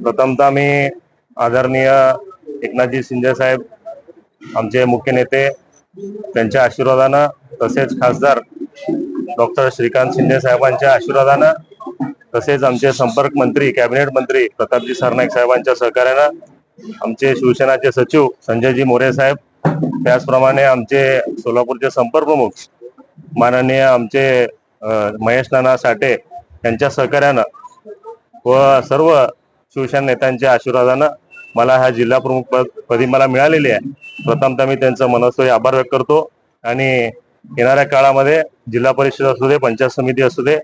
प्रथमतः मी आदरणीय एकनाथजी शिंदे साहेब आमचे मुख्य नेते त्यांच्या आशीर्वादानं तसेच खासदार डॉक्टर श्रीकांत शिंदे साहेबांच्या आशीर्वादानं तसेच आमचे संपर्क मंत्री कॅबिनेट मंत्री प्रतापजी सरनाईक साहेबांच्या सहकार्यानं आमचे शिवसेनाचे सचिव संजयजी मोरे साहेब त्याचप्रमाणे आमचे सोलापूरचे संपर्क प्रमुख माननीय आमचे महेश नाना साठे यांच्या सहकार्यानं व सर्व शिवसेना नेत्यांच्या आशीर्वादानं मला हा जिल्हा प्रमुख पद पदी मला मिळालेली आहे. प्रथमतः मी त्यांचं मनस्वी आभार व्यक्त करतो. आणि येणाऱ्या काळामध्ये जिल्हा परिषद असू दे पंचायत समिती असू दे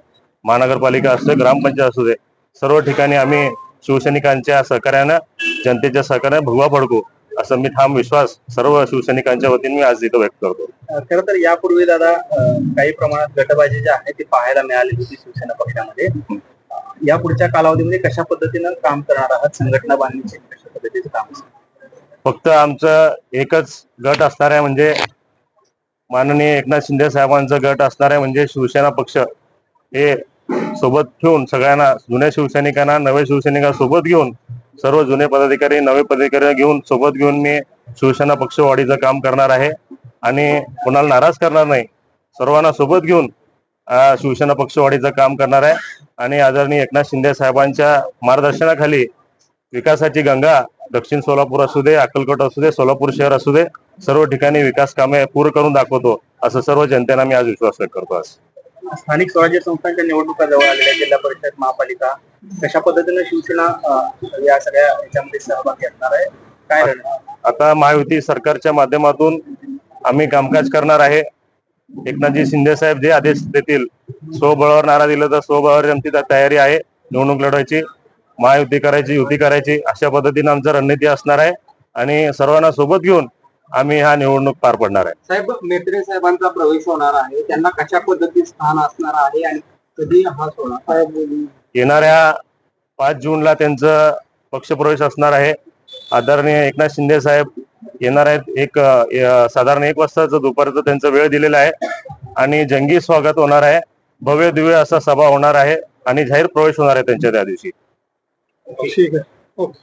महानगरपालिका असू दे ग्रामपंचायत असू दे सर्व ठिकाणी आम्ही शिवसैनिकांच्या सहकार्यानं जनतेच्या सहकार्यानं भगवा फडकू असं मी ठाम विश्वास सर्व शिवसैनिकांच्या वतीने मी आज इथं व्यक्त करतो. खर तर यापूर्वी दादा काही प्रमाणात गटबाजी जी आहे ती पाहायला मिळाली होती शिवसेना पक्षामध्ये. या पुढच्या कालावधीमध्ये कशा पद्धतीनं काम करणार आहात? संघटना बांधणीचे कशा पद्धतीचे काम फक्त आमचं एकच गट असणार आहे म्हणजे माननीय एकनाथ शिंदे साहेबांचा गट असणार आहे म्हणजे शिवसेना पक्ष. हे सोबत ठेवून सगळ्यांना जुन्या शिवसैनिकांना नवे शिवसैनिकांना सोबत घेऊन सर्व जुने पदाधिकारी नवे पदाधिकारी घेऊन सोबत घेऊन मी शिवसेना पक्ष वाढीचं काम करणार आहे. आणि कोणाला नाराज करणार नाही सर्वांना सोबत घेऊन शिवसेना पक्ष वाढीचं काम करणार आहे. आणि आदरणीय एकनाथ शिंदे साहेबांच्या मार्गदर्शनाखाली विकासाची गंगा दक्षिण सोलापूर असू दे अक्कलकोट असू दे सोलापूर शहर असू दे सर्व ठिकाणी विकास कामे पूर्ण करून दाखवतो असं सर्व जनतेला मी आज विश्वास व्यक्त करतो आज. स्थानिक स्वराज्य संस्थांच्या निवडणुका जवळ आलेल्या जिल्हा परिषद महापालिका कशा पद्धतीनं शिवसेना या सगळ्या याच्यामध्ये सहभागी असणार आहे? काय? आता महायुती सरकारच्या माध्यमातून आम्ही कामकाज करणार आहे. एकनाथजी शिंदे साहेब जे आदेश देतील स्वबळावर नारा दिला तर स्वबळावर आमची त्या तयारी आहे. निवडणूक लढवायची महायुती करायची युती करायची अशा पद्धतीने आमचं रणनीती असणार आहे. आणि सर्वांना सोबत घेऊन आम्ही हा निवडणूक पार पडणार आहे. साहेब मेत्रे साहेबांचा प्रवेश होणार आहे. त्यांना कशा पद्धतीत स्थान असणार आहे आणि कधी हा साहेब येणाऱ्या पाच जूनला त्यांचं पक्षप्रवेश असणार आहे. आदरणीय एकनाथ शिंदे साहेब येणार आहेत. एक साधारण एक वाजताचं दुपारचं त्यांचा वेळ दिलेला आहे. आणि जंगी स्वागत होणार आहे. भव्य दिव्य असा सभा होणार आहे. आणि जाहीर प्रवेश होणार आहे त्यांच्या त्या दिवशी. ठीक आहे. ओके.